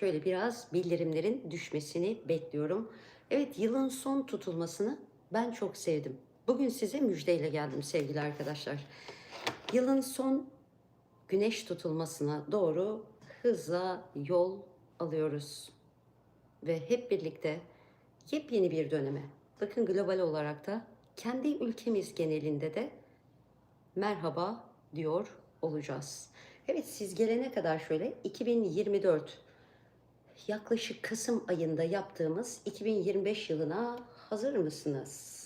Şöyle biraz bildirimlerin düşmesini bekliyorum. Evet yılın son tutulmasını ben çok sevdim. Bugün size müjdeyle geldim sevgili arkadaşlar. Yılın son güneş tutulmasına doğru hızla yol alıyoruz. Ve hep birlikte yepyeni bir döneme, bakın global olarak da kendi ülkemiz genelinde de merhaba diyor olacağız. Evet siz gelene kadar şöyle 2024 yaklaşık Kasım ayında yaptığımız 2025 yılına hazır mısınız?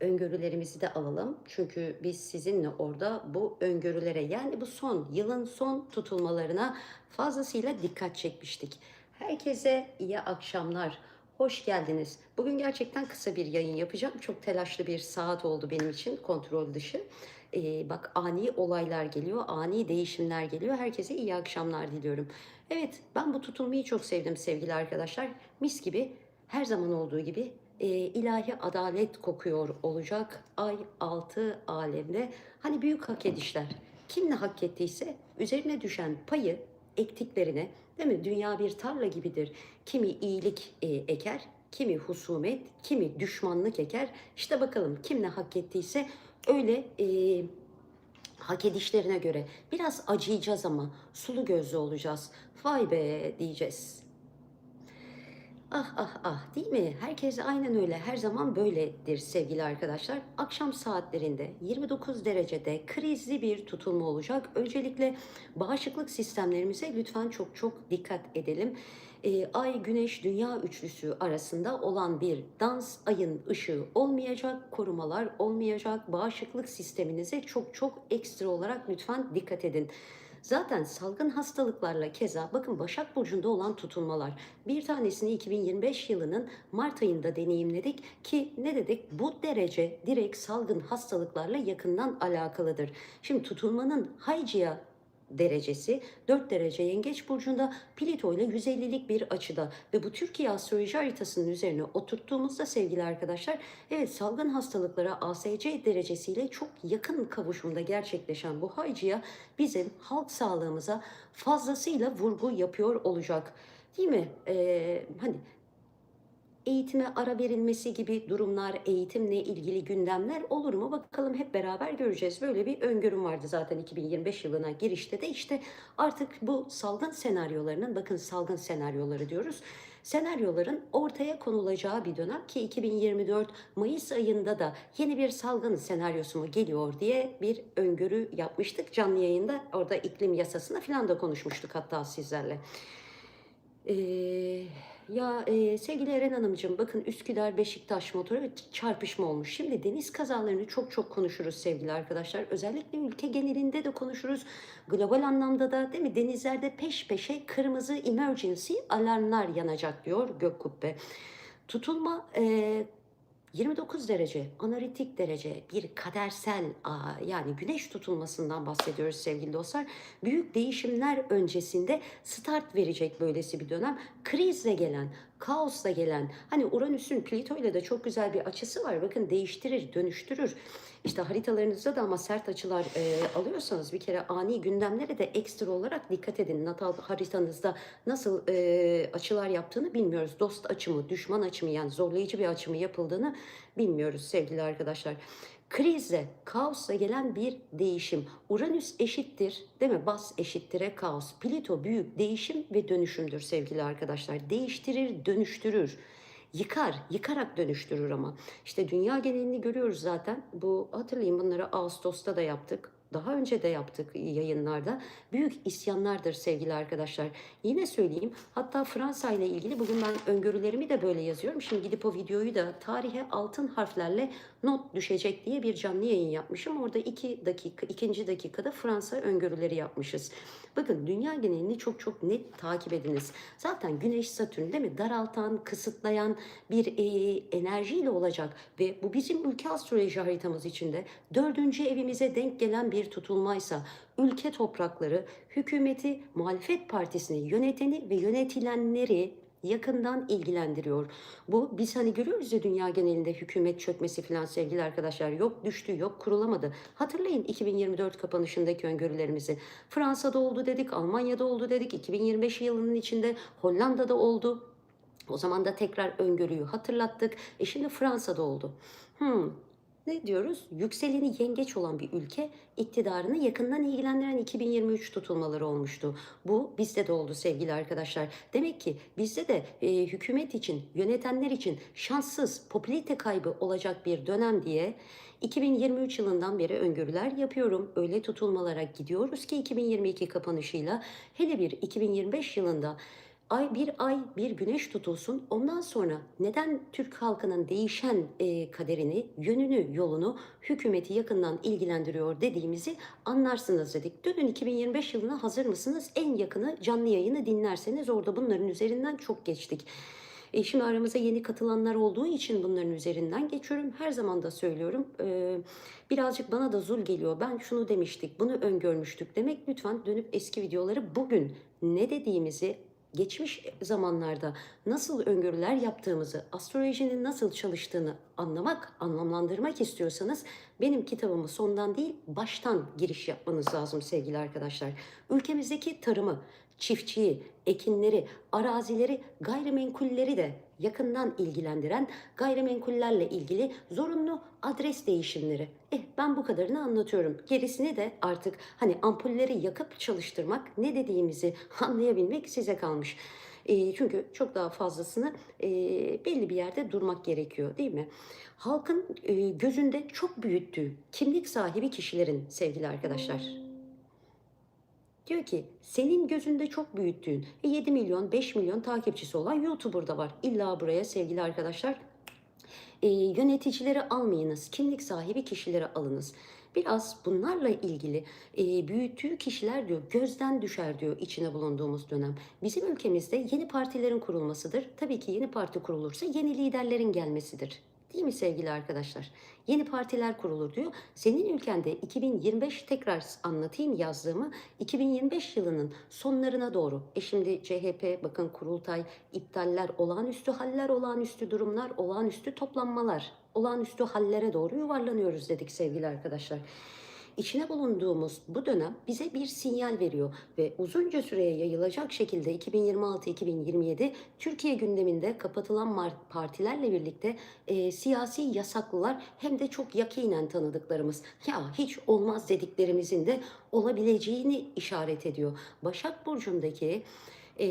Öngörülerimizi de alalım. Çünkü biz sizinle orada bu öngörülere yani bu son yılın son tutulmalarına fazlasıyla dikkat çekmiştik. Herkese iyi akşamlar. Hoş geldiniz. Bugün gerçekten kısa bir yayın yapacağım. Çok telaşlı bir saat oldu benim için kontrol dışı. Ee, bak ani olaylar geliyor, ani değişimler geliyor. Herkese iyi akşamlar diliyorum. Evet, ben bu tutulmayı çok sevdim sevgili arkadaşlar. Mis gibi, her zaman olduğu gibi e, ilahi adalet kokuyor olacak. Ay altı alemde. Hani büyük hak edişler. Kim ne hak ettiyse üzerine düşen payı ektiklerine değil mi? Dünya bir tarla gibidir. Kimi iyilik e, eker, kimi husumet, kimi düşmanlık eker. İşte bakalım kim ne hak ettiyse öyle e, hak edişlerine göre biraz acıyacağız ama sulu gözlü olacağız. Vay be diyeceğiz. Ah ah ah değil mi? Herkes aynen öyle. Her zaman böyledir sevgili arkadaşlar. Akşam saatlerinde 29 derecede krizli bir tutulma olacak. Öncelikle bağışıklık sistemlerimize lütfen çok çok dikkat edelim. Ee, Ay, Güneş, Dünya üçlüsü arasında olan bir dans ayın ışığı olmayacak, korumalar olmayacak. Bağışıklık sisteminize çok çok ekstra olarak lütfen dikkat edin. Zaten salgın hastalıklarla keza bakın Başak Burcu'nda olan tutulmalar. Bir tanesini 2025 yılının Mart ayında deneyimledik ki ne dedik? Bu derece direkt salgın hastalıklarla yakından alakalıdır. Şimdi tutulmanın Haycı'ya derecesi 4 derece Yengeç burcunda Plüto ile 150'lik bir açıda ve bu Türkiye astroloji haritasının üzerine oturttuğumuzda sevgili arkadaşlar evet salgın hastalıklara ASC derecesiyle çok yakın kavuşumda gerçekleşen bu haycıya bizim halk sağlığımıza fazlasıyla vurgu yapıyor olacak. Değil mi? Ee, hani eğitime ara verilmesi gibi durumlar, eğitimle ilgili gündemler olur mu? Bakalım hep beraber göreceğiz. Böyle bir öngörüm vardı zaten 2025 yılına girişte de işte artık bu salgın senaryolarının, bakın salgın senaryoları diyoruz. Senaryoların ortaya konulacağı bir dönem ki 2024 Mayıs ayında da yeni bir salgın senaryosu mu geliyor diye bir öngörü yapmıştık. Canlı yayında orada iklim yasasını falan da konuşmuştuk hatta sizlerle. Ee, ya e, sevgili Eren Hanımcığım bakın Üsküdar Beşiktaş motoru ve çarpışma olmuş. Şimdi deniz kazalarını çok çok konuşuruz sevgili arkadaşlar. Özellikle ülke genelinde de konuşuruz. Global anlamda da değil mi denizlerde peş peşe kırmızı emergency alarmlar yanacak diyor Gök Kubbe. Tutulma e, 29 derece, analitik derece bir kadersel yani güneş tutulmasından bahsediyoruz sevgili dostlar. Büyük değişimler öncesinde start verecek böylesi bir dönem. Krizle gelen, kaosla gelen, hani Uranüs'ün Plüto ile de çok güzel bir açısı var. Bakın değiştirir, dönüştürür. İşte haritalarınızda da ama sert açılar e, alıyorsanız bir kere ani gündemlere de ekstra olarak dikkat edin. Natal haritanızda nasıl e, açılar yaptığını bilmiyoruz. Dost açımı, düşman açımı yani zorlayıcı bir açımı yapıldığını bilmiyoruz sevgili arkadaşlar. Krizle, kaosla gelen bir değişim. Uranüs eşittir, değil mi? Bas eşittire kaos. Plüto büyük değişim ve dönüşümdür sevgili arkadaşlar. Değiştirir, dönüştürür. Yıkar, yıkarak dönüştürür ama. İşte dünya genelini görüyoruz zaten. Bu hatırlayın bunları Ağustos'ta da yaptık. Daha önce de yaptık yayınlarda. Büyük isyanlardır sevgili arkadaşlar. Yine söyleyeyim. Hatta Fransa ile ilgili bugün ben öngörülerimi de böyle yazıyorum. Şimdi gidip o videoyu da tarihe altın harflerle not düşecek diye bir canlı yayın yapmışım. Orada iki dakika, ikinci dakikada Fransa öngörüleri yapmışız. Bakın dünya genelini çok çok net takip ediniz. Zaten Güneş Satürn değil mi? Daraltan, kısıtlayan bir e, enerjiyle olacak ve bu bizim ülke astroloji haritamız içinde dördüncü evimize denk gelen bir tutulmaysa ülke toprakları, hükümeti, muhalefet partisini yöneteni ve yönetilenleri yakından ilgilendiriyor. Bu biz hani görüyoruz ya dünya genelinde hükümet çökmesi falan sevgili arkadaşlar. Yok düştü, yok kurulamadı. Hatırlayın 2024 kapanışındaki öngörülerimizi. Fransa'da oldu dedik, Almanya'da oldu dedik, 2025 yılının içinde Hollanda'da oldu. O zaman da tekrar öngörüyü hatırlattık. E şimdi Fransa'da oldu. Hmm, ne diyoruz? Yükseleni yengeç olan bir ülke iktidarını yakından ilgilendiren 2023 tutulmaları olmuştu. Bu bizde de oldu sevgili arkadaşlar. Demek ki bizde de e, hükümet için, yönetenler için şanssız, popülarite kaybı olacak bir dönem diye 2023 yılından beri öngörüler yapıyorum. Öyle tutulmalara gidiyoruz ki 2022 kapanışıyla hele bir 2025 yılında ay bir ay bir güneş tutulsun. Ondan sonra neden Türk halkının değişen e, kaderini, yönünü, yolunu hükümeti yakından ilgilendiriyor dediğimizi anlarsınız dedik. Dönün 2025 yılına hazır mısınız? En yakını canlı yayını dinlerseniz orada bunların üzerinden çok geçtik. E, şimdi aramıza yeni katılanlar olduğu için bunların üzerinden geçiyorum. Her zaman da söylüyorum. E, birazcık bana da zul geliyor. Ben şunu demiştik, bunu öngörmüştük demek. Lütfen dönüp eski videoları bugün ne dediğimizi geçmiş zamanlarda nasıl öngörüler yaptığımızı, astrolojinin nasıl çalıştığını anlamak, anlamlandırmak istiyorsanız benim kitabımı sondan değil baştan giriş yapmanız lazım sevgili arkadaşlar. Ülkemizdeki tarımı, çiftçiyi, ekinleri, arazileri, gayrimenkulleri de yakından ilgilendiren gayrimenkullerle ilgili zorunlu adres değişimleri. Eh ben bu kadarını anlatıyorum. Gerisini de artık hani ampulleri yakıp çalıştırmak, ne dediğimizi anlayabilmek size kalmış. E, çünkü çok daha fazlasını e, belli bir yerde durmak gerekiyor değil mi? Halkın e, gözünde çok büyüttüğü kimlik sahibi kişilerin sevgili arkadaşlar. Diyor ki senin gözünde çok büyüttüğün e, 7 milyon 5 milyon takipçisi olan YouTuber da var. İlla buraya sevgili arkadaşlar e, yöneticileri almayınız. Kimlik sahibi kişileri alınız. Biraz bunlarla ilgili e, büyüttüğü kişiler diyor gözden düşer diyor içine bulunduğumuz dönem. Bizim ülkemizde yeni partilerin kurulmasıdır. Tabii ki yeni parti kurulursa yeni liderlerin gelmesidir. Değil mi sevgili arkadaşlar? Yeni partiler kurulur diyor. Senin ülkende 2025 tekrar anlatayım yazdığımı 2025 yılının sonlarına doğru. E şimdi CHP bakın kurultay iptaller, olağanüstü haller, olağanüstü durumlar, olağanüstü toplanmalar, olağanüstü hallere doğru yuvarlanıyoruz dedik sevgili arkadaşlar içine bulunduğumuz bu dönem bize bir sinyal veriyor ve uzunca süreye yayılacak şekilde 2026-2027 Türkiye gündeminde kapatılan partilerle birlikte e, siyasi yasaklılar hem de çok yakinen tanıdıklarımız ya hiç olmaz dediklerimizin de olabileceğini işaret ediyor. Başak Burcu'ndaki e,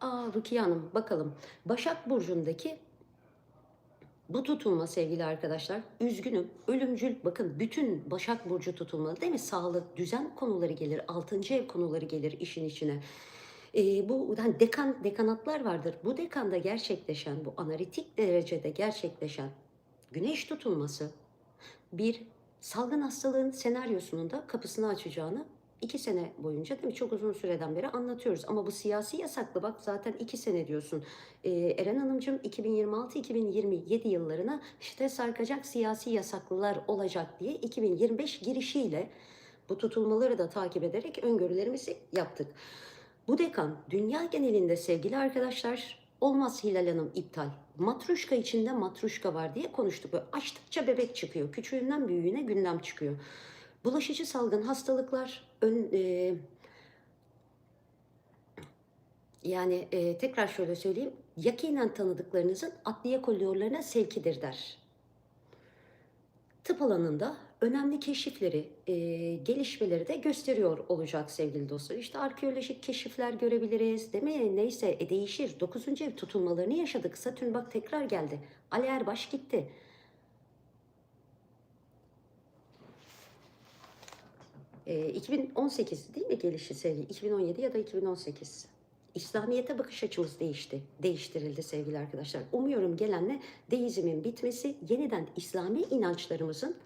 Aa Rukiye Hanım bakalım. Başak Burcu'ndaki bu tutulma sevgili arkadaşlar, üzgünüm, ölümcül, bakın bütün Başak Burcu tutulmalı değil mi? Sağlık, düzen konuları gelir, altıncı ev konuları gelir işin içine. Ee, bu yani dekan dekanatlar vardır. Bu dekanda gerçekleşen, bu analitik derecede gerçekleşen güneş tutulması bir salgın hastalığın senaryosunun da kapısını açacağını iki sene boyunca değil mi? Çok uzun süreden beri anlatıyoruz. Ama bu siyasi yasaklı bak zaten iki sene diyorsun. Ee, Eren Hanımcığım 2026-2027 yıllarına işte sarkacak siyasi yasaklılar olacak diye 2025 girişiyle bu tutulmaları da takip ederek öngörülerimizi yaptık. Bu dekan dünya genelinde sevgili arkadaşlar olmaz Hilal Hanım iptal. Matruşka içinde matruşka var diye konuştuk. Böyle açtıkça bebek çıkıyor. Küçüğünden büyüğüne gündem çıkıyor. Bulaşıcı salgın hastalıklar ön, e, yani e, tekrar şöyle söyleyeyim. Yakinen tanıdıklarınızın adliye koridorlarına sevkidir der. Tıp alanında önemli keşifleri, e, gelişmeleri de gösteriyor olacak sevgili dostlar. İşte arkeolojik keşifler görebiliriz mi? Neyse e, değişir. 9. ev tutulmalarını yaşadık. Satürn bak tekrar geldi. Ali Erbaş gitti. E, 2018 değil mi gelişi sevgili? 2017 ya da 2018. İslamiyet'e bakış açımız değişti, değiştirildi sevgili arkadaşlar. Umuyorum gelenle deizmin bitmesi, yeniden İslami inançlarımızın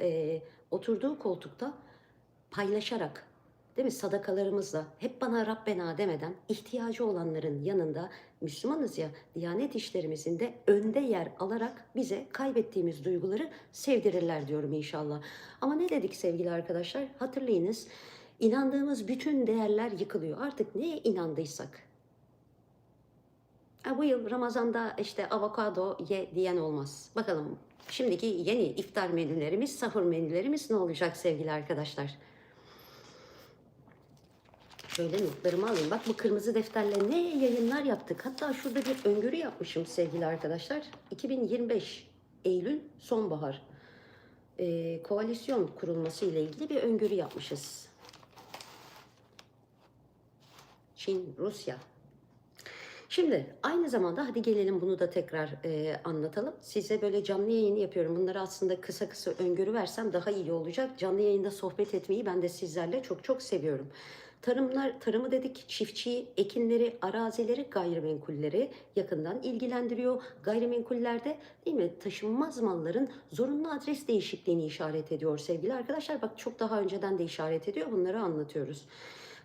e, oturduğu koltukta paylaşarak, değil mi sadakalarımızla hep bana Rabbena demeden ihtiyacı olanların yanında Müslümanız ya Diyanet işlerimizin de önde yer alarak bize kaybettiğimiz duyguları sevdirirler diyorum inşallah. Ama ne dedik sevgili arkadaşlar? Hatırlayınız inandığımız bütün değerler yıkılıyor. Artık neye inandıysak Ha, bu yıl Ramazan'da işte avokado ye diyen olmaz. Bakalım şimdiki yeni iftar menülerimiz, sahur menülerimiz ne olacak sevgili arkadaşlar? Şöyle notlarımı alayım. Bak bu kırmızı defterle ne yayınlar yaptık. Hatta şurada bir öngörü yapmışım sevgili arkadaşlar. 2025 Eylül sonbahar e, koalisyon kurulması ile ilgili bir öngörü yapmışız. Çin, Rusya. Şimdi aynı zamanda hadi gelelim bunu da tekrar e, anlatalım. Size böyle canlı yayın yapıyorum. Bunları aslında kısa kısa öngörü versem daha iyi olacak. Canlı yayında sohbet etmeyi ben de sizlerle çok çok seviyorum. Tarımlar, tarımı dedik, çiftçiyi, ekinleri, arazileri, gayrimenkulleri yakından ilgilendiriyor. Gayrimenkullerde değil mi taşınmaz malların zorunlu adres değişikliğini işaret ediyor sevgili arkadaşlar. Bak çok daha önceden de işaret ediyor. Bunları anlatıyoruz.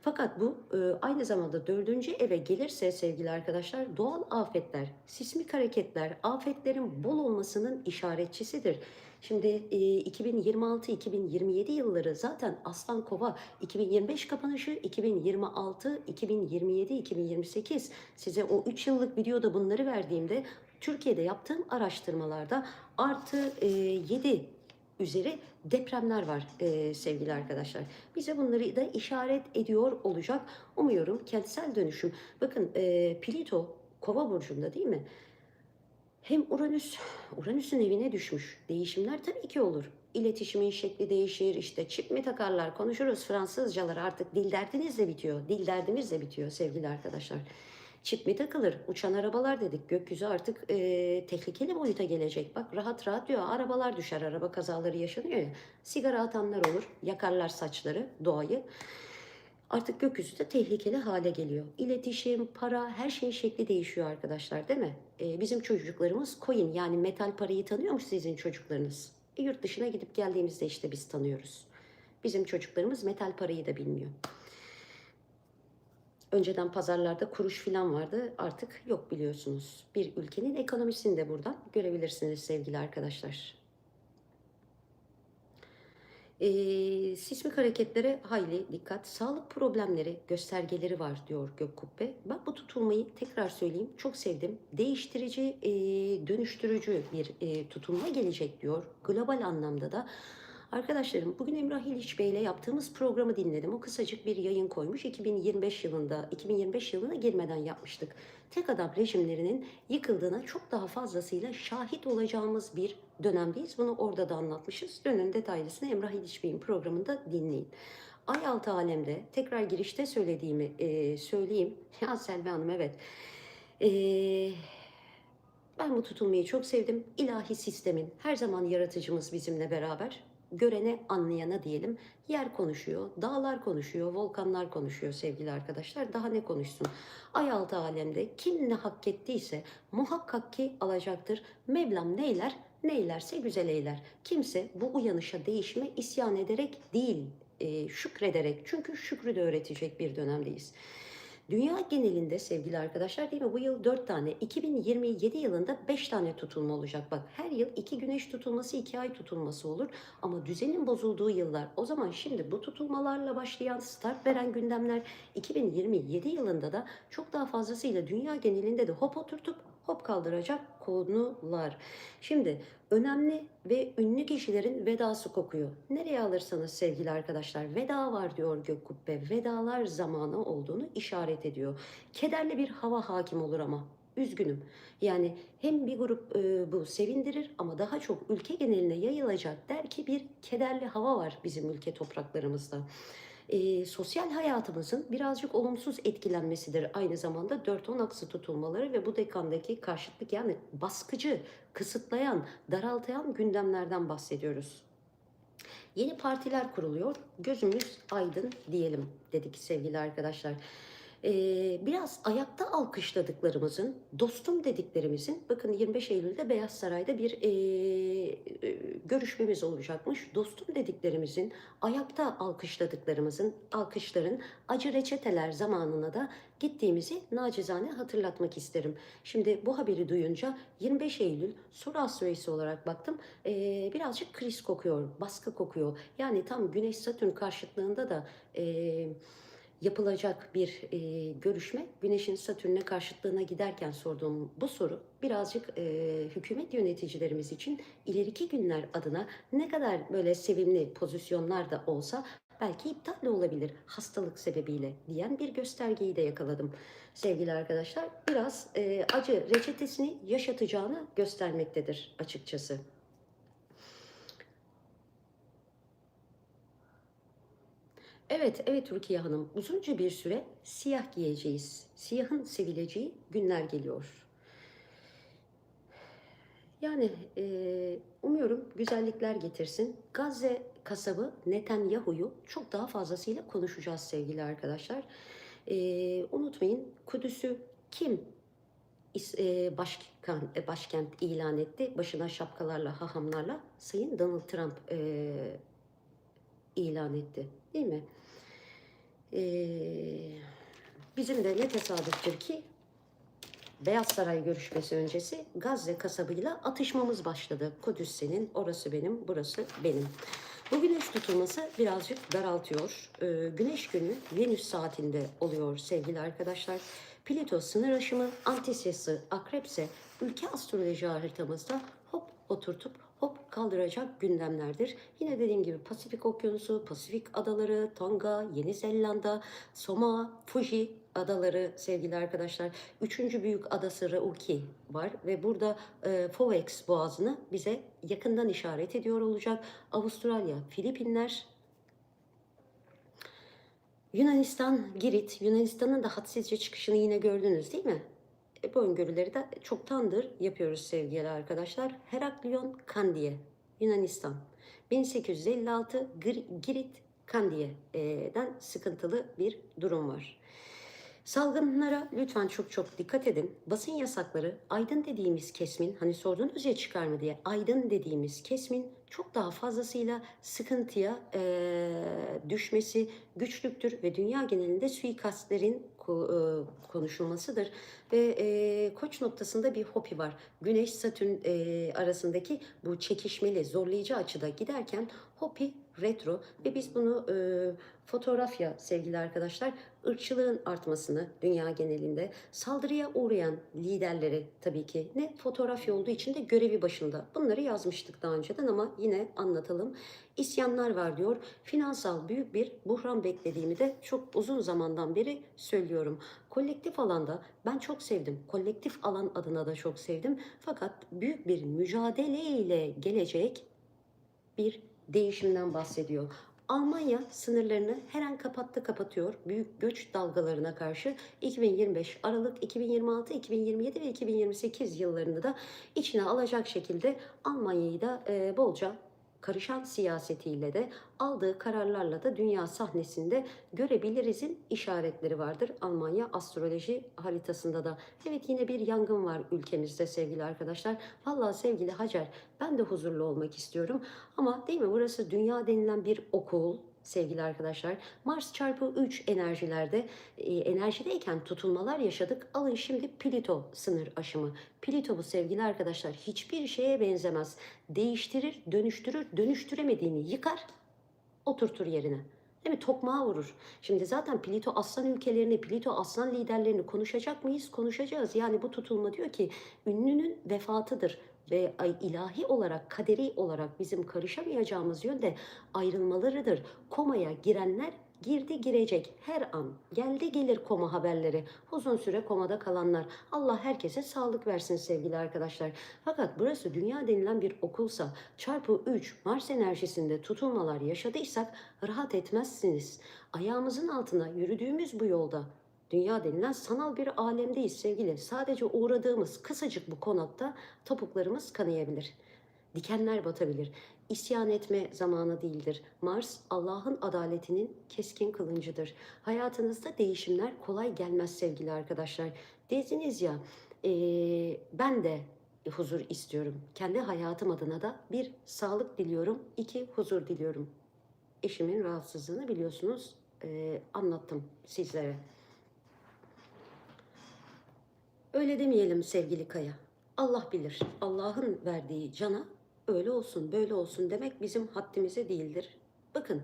Fakat bu e, aynı zamanda dördüncü eve gelirse sevgili arkadaşlar doğal afetler, sismik hareketler, afetlerin bol olmasının işaretçisidir. Şimdi e, 2026-2027 yılları zaten Aslan Kova 2025 kapanışı 2026, 2027, 2028 size o 3 yıllık videoda bunları verdiğimde Türkiye'de yaptığım araştırmalarda artı e, 7 üzeri depremler var e, sevgili arkadaşlar. Bize bunları da işaret ediyor olacak. Umuyorum kentsel dönüşüm. Bakın e, Plüto Kova burcunda değil mi? Hem Uranüs, Uranüs'ün evine düşmüş. Değişimler tabii ki olur. İletişimin şekli değişir, işte çip mi takarlar, konuşuruz Fransızcalar artık dil derdiniz de bitiyor. Dil derdimiz de bitiyor sevgili arkadaşlar. Çip mi takılır? Uçan arabalar dedik. Gökyüzü artık e, tehlikeli boyuta gelecek. Bak rahat rahat diyor. Arabalar düşer. Araba kazaları yaşanıyor ya. Sigara atanlar olur. Yakarlar saçları, doğayı. Artık gökyüzü de tehlikeli hale geliyor. İletişim, para, her şeyin şekli değişiyor arkadaşlar değil mi? E, bizim çocuklarımız coin yani metal parayı tanıyor mu sizin çocuklarınız? E, yurt dışına gidip geldiğimizde işte biz tanıyoruz. Bizim çocuklarımız metal parayı da bilmiyor. Önceden pazarlarda kuruş falan vardı. Artık yok biliyorsunuz. Bir ülkenin ekonomisini de buradan görebilirsiniz sevgili arkadaşlar. Ee, sismik hareketlere hayli dikkat. Sağlık problemleri göstergeleri var diyor Gök Kubbe. Ben bu tutulmayı tekrar söyleyeyim çok sevdim. Değiştirici, e, dönüştürücü bir e, tutulma gelecek diyor. Global anlamda da Arkadaşlarım bugün Emrah İliç Bey ile yaptığımız programı dinledim. O kısacık bir yayın koymuş. 2025 yılında, 2025 yılına girmeden yapmıştık. Tek adam rejimlerinin yıkıldığına çok daha fazlasıyla şahit olacağımız bir dönemdeyiz. Bunu orada da anlatmışız. Dönün detaylısını Emrah İliç Bey'in programında dinleyin. Ay altı alemde tekrar girişte söylediğimi e, söyleyeyim. Ya Selvi Hanım evet. Eee ben bu tutulmayı çok sevdim. İlahi sistemin her zaman yaratıcımız bizimle beraber görene anlayana diyelim. Yer konuşuyor, dağlar konuşuyor, volkanlar konuşuyor sevgili arkadaşlar. Daha ne konuşsun? Ay altı alemde kim ne hak ettiyse muhakkak ki alacaktır. Mevlam neyler? Neylerse güzel eyler. Kimse bu uyanışa, değişime isyan ederek değil, e, şükrederek. Çünkü şükrü de öğretecek bir dönemdeyiz. Dünya genelinde sevgili arkadaşlar değil mi bu yıl 4 tane 2027 yılında 5 tane tutulma olacak. Bak her yıl 2 güneş tutulması 2 ay tutulması olur ama düzenin bozulduğu yıllar. O zaman şimdi bu tutulmalarla başlayan start veren gündemler 2027 yılında da çok daha fazlasıyla dünya genelinde de hop oturtup hop kaldıracak konular. Şimdi önemli ve ünlü kişilerin vedası kokuyor. Nereye alırsanız sevgili arkadaşlar veda var diyor Gök Kubbe. Vedalar zamanı olduğunu işaret ediyor. Kederli bir hava hakim olur ama üzgünüm. Yani hem bir grup e, bu sevindirir ama daha çok ülke geneline yayılacak der ki bir kederli hava var bizim ülke topraklarımızda e, sosyal hayatımızın birazcık olumsuz etkilenmesidir. Aynı zamanda 4-10 aksı tutulmaları ve bu dekandaki karşıtlık yani baskıcı, kısıtlayan, daraltayan gündemlerden bahsediyoruz. Yeni partiler kuruluyor. Gözümüz aydın diyelim dedik sevgili arkadaşlar. Ee, biraz ayakta alkışladıklarımızın, dostum dediklerimizin, bakın 25 Eylül'de Beyaz Saray'da bir e, e, görüşmemiz olacakmış. Dostum dediklerimizin, ayakta alkışladıklarımızın, alkışların acı reçeteler zamanına da gittiğimizi nacizane hatırlatmak isterim. Şimdi bu haberi duyunca 25 Eylül Sur astrolojisi olarak baktım. Ee, birazcık kriz kokuyor, baskı kokuyor. Yani tam Güneş Satürn karşıtlığında da... E, yapılacak bir e, görüşme Güneş'in Satürn'e karşıtlığına giderken sorduğum bu soru birazcık e, hükümet yöneticilerimiz için ileriki günler adına ne kadar böyle sevimli pozisyonlar da olsa belki iptal olabilir hastalık sebebiyle diyen bir göstergeyi de yakaladım sevgili arkadaşlar. Biraz e, acı reçetesini yaşatacağını göstermektedir açıkçası. Evet, evet Rukiye Hanım. Uzunca bir süre siyah giyeceğiz. Siyahın sevileceği günler geliyor. Yani e, umuyorum güzellikler getirsin. Gazze kasabı Netanyahu'yu çok daha fazlasıyla konuşacağız sevgili arkadaşlar. E, unutmayın Kudüs'ü kim e, başkan, e, başkent ilan etti? Başına şapkalarla, hahamlarla Sayın Donald Trump e, ilan etti. Değil mi? Ee, bizim de ne tesadüftür ki Beyaz Saray görüşmesi öncesi Gazze kasabıyla atışmamız başladı. Kudüs senin, orası benim, burası benim. Bu güneş tutulması birazcık daraltıyor. Ee, güneş günü Venüs saatinde oluyor sevgili arkadaşlar. Plüto sınır aşımı, antisyası, akrepse ülke astroloji haritamızda hop oturtup hop kaldıracak gündemlerdir. Yine dediğim gibi Pasifik Okyanusu, Pasifik adaları, Tonga, Yeni Zelanda, Samoa, Fuji adaları sevgili arkadaşlar. Üçüncü büyük adası Rauki var ve burada e, Fovex boğazını bize yakından işaret ediyor olacak. Avustralya, Filipinler, Yunanistan, Girit. Yunanistan'ın da hadsizce çıkışını yine gördünüz değil mi? E, bu öngörüleri de çoktandır yapıyoruz sevgili arkadaşlar. Heraklion Kandiye, Yunanistan. 1856 Gir- Girit Kandiye'den sıkıntılı bir durum var. Salgınlara lütfen çok çok dikkat edin. Basın yasakları aydın dediğimiz kesmin hani sordunuz ya çıkar mı diye aydın dediğimiz kesmin çok daha fazlasıyla sıkıntıya eee, düşmesi güçlüktür ve dünya genelinde suikastlerin konuşulmasıdır. Ve eee, koç noktasında bir hopi var. Güneş Satürn eee, arasındaki bu çekişmeli zorlayıcı açıda giderken hopi retro ve biz bunu eee fotoğrafya sevgili arkadaşlar ırkçılığın artmasını dünya genelinde saldırıya uğrayan liderleri tabii ki ne fotoğrafya olduğu için de görevi başında. Bunları yazmıştık daha önceden ama yine anlatalım. İsyanlar var diyor. Finansal büyük bir buhran beklediğimi de çok uzun zamandan beri söylüyorum. Kolektif alanda ben çok sevdim. Kolektif alan adına da çok sevdim. Fakat büyük bir mücadele ile gelecek bir değişimden bahsediyor. Almanya sınırlarını her an kapattı kapatıyor. Büyük göç dalgalarına karşı 2025, Aralık 2026, 2027 ve 2028 yıllarını da içine alacak şekilde Almanya'yı da e, bolca karışan siyasetiyle de aldığı kararlarla da dünya sahnesinde görebilirizin işaretleri vardır. Almanya astroloji haritasında da. Evet yine bir yangın var ülkemizde sevgili arkadaşlar. Vallahi sevgili Hacer ben de huzurlu olmak istiyorum. Ama değil mi burası dünya denilen bir okul sevgili arkadaşlar. Mars çarpı 3 enerjilerde e, enerjideyken tutulmalar yaşadık. Alın şimdi Plüto sınır aşımı. Plüto bu sevgili arkadaşlar hiçbir şeye benzemez. Değiştirir, dönüştürür, dönüştüremediğini yıkar, oturtur yerine. Değil mi? Tokmağa vurur. Şimdi zaten Plito aslan ülkelerini, Plito aslan liderlerini konuşacak mıyız? Konuşacağız. Yani bu tutulma diyor ki ünlünün vefatıdır ve ilahi olarak, kaderi olarak bizim karışamayacağımız yönde ayrılmalarıdır. Komaya girenler girdi girecek her an. Geldi gelir koma haberleri. Uzun süre komada kalanlar. Allah herkese sağlık versin sevgili arkadaşlar. Fakat burası dünya denilen bir okulsa çarpı 3 Mars enerjisinde tutulmalar yaşadıysak rahat etmezsiniz. Ayağımızın altına yürüdüğümüz bu yolda Dünya denilen sanal bir alemdeyiz sevgili. Sadece uğradığımız kısacık bu konakta topuklarımız kanayabilir. Dikenler batabilir. İsyan etme zamanı değildir. Mars Allah'ın adaletinin keskin kılıncıdır. Hayatınızda değişimler kolay gelmez sevgili arkadaşlar. Dediniz ya eee, ben de huzur istiyorum. Kendi hayatım adına da bir sağlık diliyorum, iki huzur diliyorum. Eşimin rahatsızlığını biliyorsunuz eee, anlattım sizlere. Öyle demeyelim sevgili Kaya. Allah bilir. Allah'ın verdiği cana öyle olsun, böyle olsun demek bizim haddimize değildir. Bakın,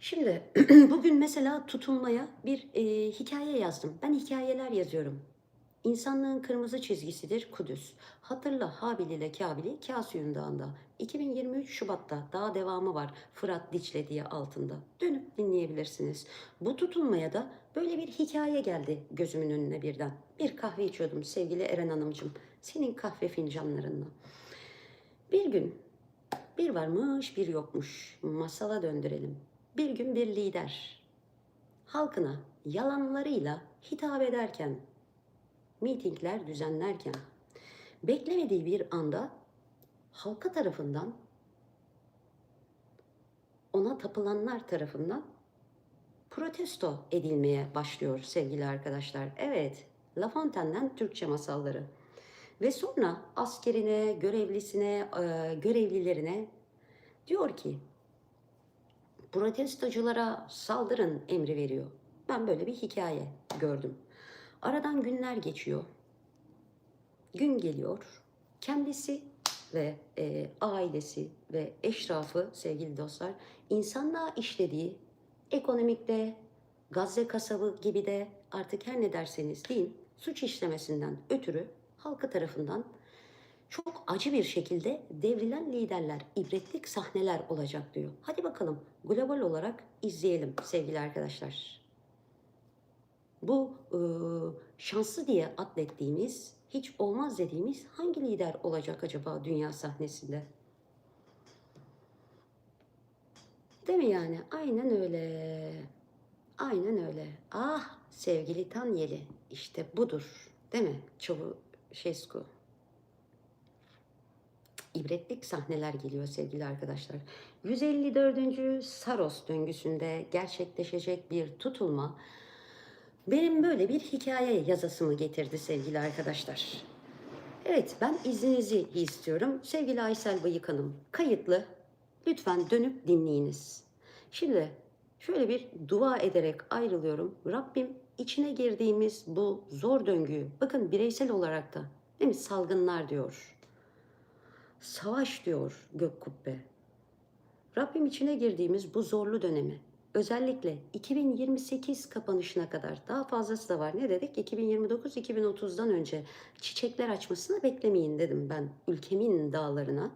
Şimdi bugün mesela tutulmaya bir e, hikaye yazdım. Ben hikayeler yazıyorum. İnsanlığın kırmızı çizgisidir Kudüs. Hatırla Habil ile Kabil'i Kasiyun Dağı'nda. 2023 Şubat'ta daha devamı var Fırat Dicle diye altında. Dönüp dinleyebilirsiniz. Bu tutulmaya da böyle bir hikaye geldi gözümün önüne birden. Bir kahve içiyordum sevgili Eren Hanımcığım. Senin kahve fincanlarınla. Bir gün bir varmış bir yokmuş. Masala döndürelim. Bir gün bir lider halkına yalanlarıyla hitap ederken, mitingler düzenlerken, beklemediği bir anda halka tarafından, ona tapılanlar tarafından protesto edilmeye başlıyor sevgili arkadaşlar. Evet, La Fontaine'den Türkçe masalları. Ve sonra askerine, görevlisine, e, görevlilerine diyor ki protestoculara saldırın emri veriyor. Ben böyle bir hikaye gördüm. Aradan günler geçiyor. Gün geliyor. Kendisi ve e, ailesi ve eşrafı sevgili dostlar insanlığa işlediği ekonomikte, Gazze kasabı gibi de artık her ne derseniz deyin suç işlemesinden ötürü halkı tarafından çok acı bir şekilde devrilen liderler, ibretlik sahneler olacak diyor. Hadi bakalım global olarak izleyelim sevgili arkadaşlar. Bu e, şanslı diye atlettiğimiz, hiç olmaz dediğimiz hangi lider olacak acaba dünya sahnesinde? Değil mi yani? Aynen öyle. Aynen öyle. Ah sevgili Tanyeli işte budur. Değil mi? Çavuşescu ibretlik sahneler geliyor sevgili arkadaşlar. 154. Saros döngüsünde gerçekleşecek bir tutulma benim böyle bir hikaye yazısımı getirdi sevgili arkadaşlar. Evet ben izninizi istiyorum. Sevgili Aysel Bayık Hanım kayıtlı. Lütfen dönüp dinleyiniz. Şimdi şöyle bir dua ederek ayrılıyorum. Rabbim içine girdiğimiz bu zor döngüyü bakın bireysel olarak da değil mi salgınlar diyor Savaş diyor gök kubbe. Rabbim içine girdiğimiz bu zorlu dönemi özellikle 2028 kapanışına kadar daha fazlası da var. Ne dedik? 2029-2030'dan önce çiçekler açmasını beklemeyin dedim ben ülkemin dağlarına.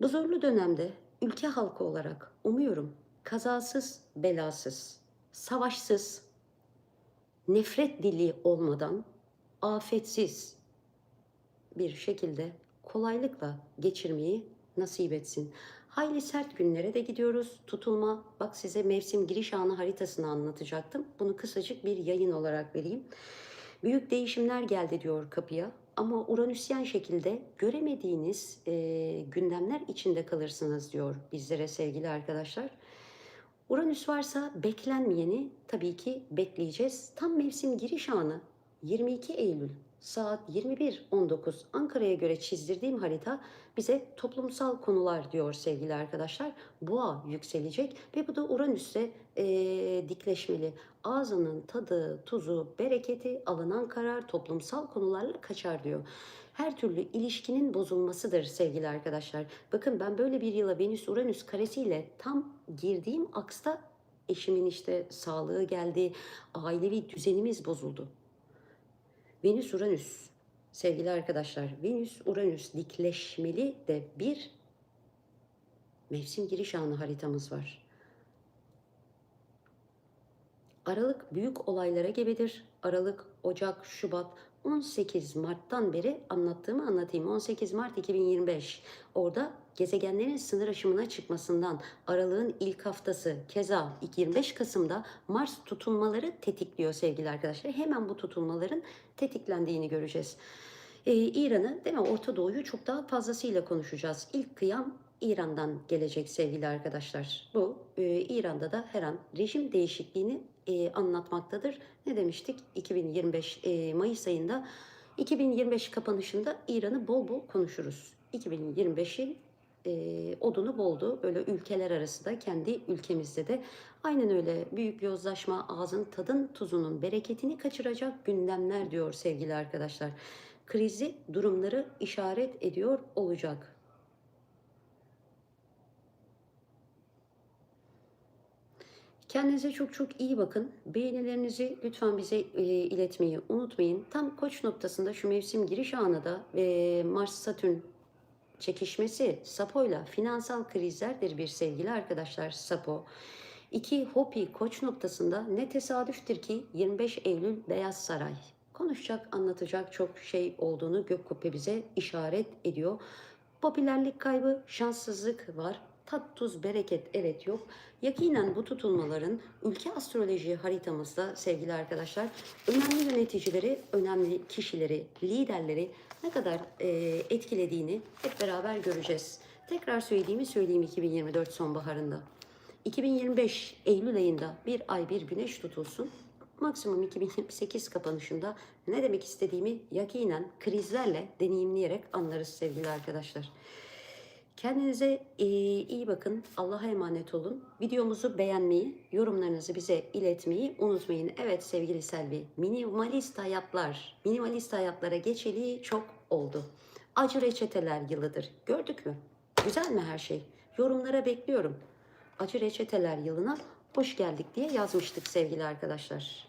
Bu zorlu dönemde ülke halkı olarak umuyorum kazasız, belasız, savaşsız, nefret dili olmadan, afetsiz bir şekilde kolaylıkla geçirmeyi nasip etsin. Hayli sert günlere de gidiyoruz. Tutulma, bak size mevsim giriş anı haritasını anlatacaktım. Bunu kısacık bir yayın olarak vereyim. Büyük değişimler geldi diyor kapıya. Ama Uranüsyen şekilde göremediğiniz e, gündemler içinde kalırsınız diyor bizlere sevgili arkadaşlar. Uranüs varsa beklenmeyeni tabii ki bekleyeceğiz. Tam mevsim giriş anı 22 Eylül saat 21.19 Ankara'ya göre çizdirdiğim harita bize toplumsal konular diyor sevgili arkadaşlar. Boğa yükselecek ve bu da Uranüs'e e, dikleşmeli. Ağzının tadı, tuzu, bereketi, alınan karar toplumsal konularla kaçar diyor. Her türlü ilişkinin bozulmasıdır sevgili arkadaşlar. Bakın ben böyle bir yıla Venüs-Uranüs karesiyle tam girdiğim aksta eşimin işte sağlığı geldi, ailevi düzenimiz bozuldu. Venüs Uranüs sevgili arkadaşlar Venüs Uranüs dikleşmeli de bir mevsim giriş anı haritamız var. Aralık büyük olaylara gebedir. Aralık, Ocak, Şubat, 18 Mart'tan beri anlattığımı anlatayım. 18 Mart 2025. Orada gezegenlerin sınır aşımına çıkmasından aralığın ilk haftası keza 25 Kasım'da Mars tutulmaları tetikliyor sevgili arkadaşlar. Hemen bu tutulmaların tetiklendiğini göreceğiz. Ee, İran'ı değil mi Orta Doğu'yu çok daha fazlasıyla konuşacağız. İlk kıyam İran'dan gelecek sevgili arkadaşlar. Bu e, İran'da da her an rejim değişikliğini e, anlatmaktadır. Ne demiştik? 2025 e, Mayıs ayında 2025 kapanışında İran'ı bol bol konuşuruz. 2025'in e, odunu boldu. Böyle ülkeler arası da kendi ülkemizde de aynen öyle büyük yozlaşma ağzın tadın tuzunun bereketini kaçıracak gündemler diyor sevgili arkadaşlar. Krizi durumları işaret ediyor olacak. Kendinize çok çok iyi bakın. Beğenilerinizi lütfen bize e, iletmeyi unutmayın. Tam koç noktasında şu mevsim giriş anı da e, Mars-Satürn çekişmesi Sapo'yla finansal krizlerdir bir sevgili arkadaşlar Sapo. İki Hopi koç noktasında ne tesadüftür ki 25 Eylül Beyaz Saray. Konuşacak, anlatacak çok şey olduğunu Gökkubbe bize işaret ediyor. Popülerlik kaybı, şanssızlık var. Tat, tuz, bereket evet yok. Yakinen bu tutulmaların ülke astroloji haritamızda sevgili arkadaşlar önemli yöneticileri, önemli kişileri, liderleri ne kadar e, etkilediğini hep beraber göreceğiz. Tekrar söylediğimi söyleyeyim 2024 sonbaharında. 2025 Eylül ayında bir ay bir güneş tutulsun. Maksimum 2028 kapanışında ne demek istediğimi yakinen krizlerle deneyimleyerek anlarız sevgili arkadaşlar. Kendinize iyi bakın. Allah'a emanet olun. Videomuzu beğenmeyi, yorumlarınızı bize iletmeyi unutmayın. Evet sevgili Selvi, minimalist hayatlar, minimalist hayatlara geçeli çok oldu. Acı reçeteler yılıdır. Gördük mü? Güzel mi her şey? Yorumlara bekliyorum. Acı reçeteler yılına hoş geldik diye yazmıştık sevgili arkadaşlar.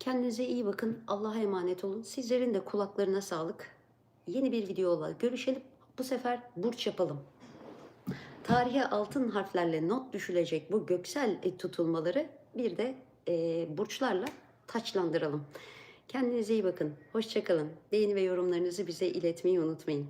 Kendinize iyi bakın. Allah'a emanet olun. Sizlerin de kulaklarına sağlık. Yeni bir videoyla görüşelim. Bu sefer burç yapalım. Tarihe altın harflerle not düşülecek bu göksel e, tutulmaları bir de e, burçlarla taçlandıralım. Kendinize iyi bakın. Hoşçakalın. Beğeni ve yorumlarınızı bize iletmeyi unutmayın.